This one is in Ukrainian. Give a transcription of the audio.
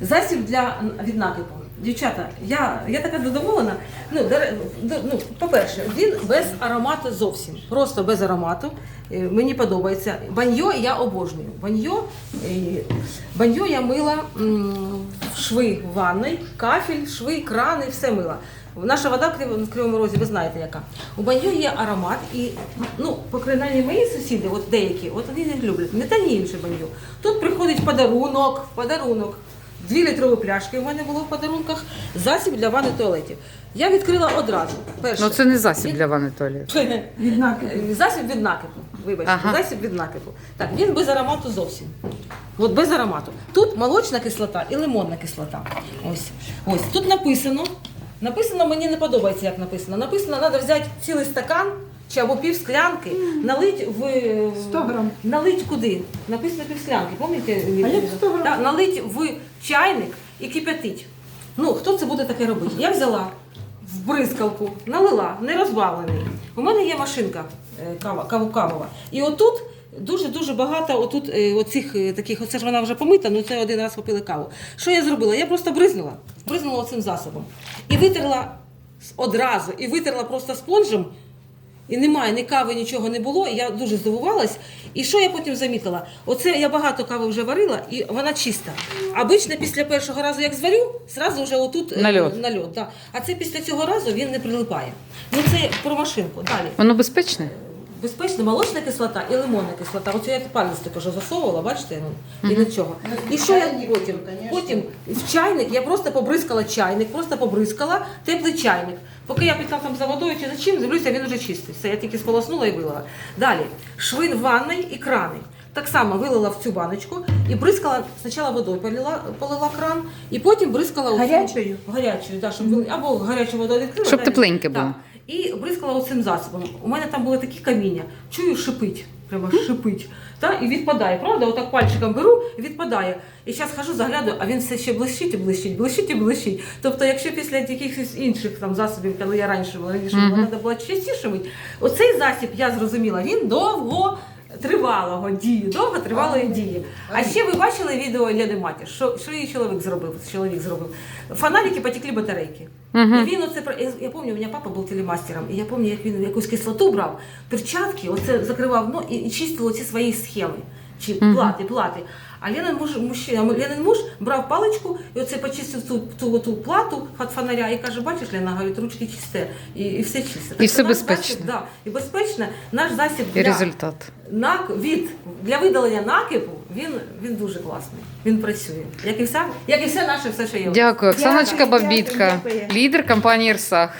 Засіб для від накипу. Дівчата, я, я така задоволена. Ну, ну, по-перше, він без аромату зовсім. Просто без аромату. Е, Мені подобається. Баньо я обожнюю. Баньо, е, баньо я мила шви в ванной, кафель, шви, крани, все мила. Наша вода в Кривому Розі, ви знаєте яка. У баньо є аромат, і ну, по мої сусіди, от деякі, от вони не люблять, не та ні інше баньо. Тут приходить подарунок, подарунок. Дві літрові пляшки у мене було в подарунках, засіб для ванни туалетів. Я відкрила одразу. Перше. Ну це не засіб для ванни туалету. від накипу. Засіб від накипу. Вибачте, Ага. засіб від накипу. Так, він без аромату зовсім. От без аромату. Тут молочна кислота і лимонна кислота. Ось. Ось. Тут написано. Написано, мені не подобається, як написано. Написано, треба взяти цілий стакан чи або пів склянки, налить в 100 грам. Налить куди? Написано пів склянки? А як 100 грам? Так, налить в чайник і кип'ятить. Ну, хто це буде таке робити? Я взяла в бризкалку, налила, не розбавлений. У мене є машинка е, кава, каву кавова. І отут дуже-дуже багато отут, е, оцих е, таких, оце ж вона вже помита, ну це один раз попили каву. Що я зробила? Я просто бризнула, бризнула цим засобом. І витерла с- одразу, і витерла просто спонжем. І немає ні кави, нічого не було. І я дуже здивувалась. І що я потім замітила? Оце я багато кави вже варила, і вона чиста. Обично після першого разу, як зварю, зразу вже отут е, Нальот. нальот да. А це після цього разу він не прилипає. Ну це про машинку. Далі. Воно безпечне? Безпечна молочна кислота і лимонна кислота. Оце я палець що засовувала, бачите? ну, І нічого. І що я потім? Потім в чайник я просто побризкала чайник, просто побризкала теплий чайник. Поки я пішла там за водою чи за чим, дивлюся, він вже чистий. Все, я тільки сполоснула і вилила. Далі швин ванної і крани. Так само вилила в цю баночку і бризкала спочатку водою полила, полила кран, і потім бризкала Гарячою? гарячою, да, щоб або гарячу воду відкрила. Щоб да, тепленьке так. І бризкала оцим засобом. У мене там були такі каміння. Чую, шипить. Прямо шипить. Та? І відпадає. Правда? Отак пальчиком беру і відпадає. І зараз хожу, заглядую а він все ще блищить і блищить, блищить і блищить. Тобто, якщо після якихось інших там засобів, коли я раніше була раніше, Мгм. вона треба було частіше мить, оцей засіб, я зрозуміла, він довго. Тривалого дії, довготривалої дії. А ще ви бачили відео Лєди Матір, що, що її чоловік зробив? Чоловік зробив. Фонарики потекли батарейки. Угу. І він оце про- я, я пам'ятаю, у мене папа був телемастером, і я пам'ятаю, як він якусь кислоту брав, перчатки, оце закривав ну, і, і чистив оці свої схеми. Чи плати, плати. А Ленин муж, мужчина, Ленин муж брав паличку і оце почистив ту, ту, ту плату від фонаря і каже, бачиш, Лена, говорить, ручки чисте, і, і все чисте. І все безпечно. Засіб, да, і безпечно, наш засіб І для, результат. нак, від, для видалення накипу, він, він дуже класний. Він працює. Як і, вся, як і все наше, все, що є. Дякую, Оксаночка Бабітка, лідер компанії Ірсах.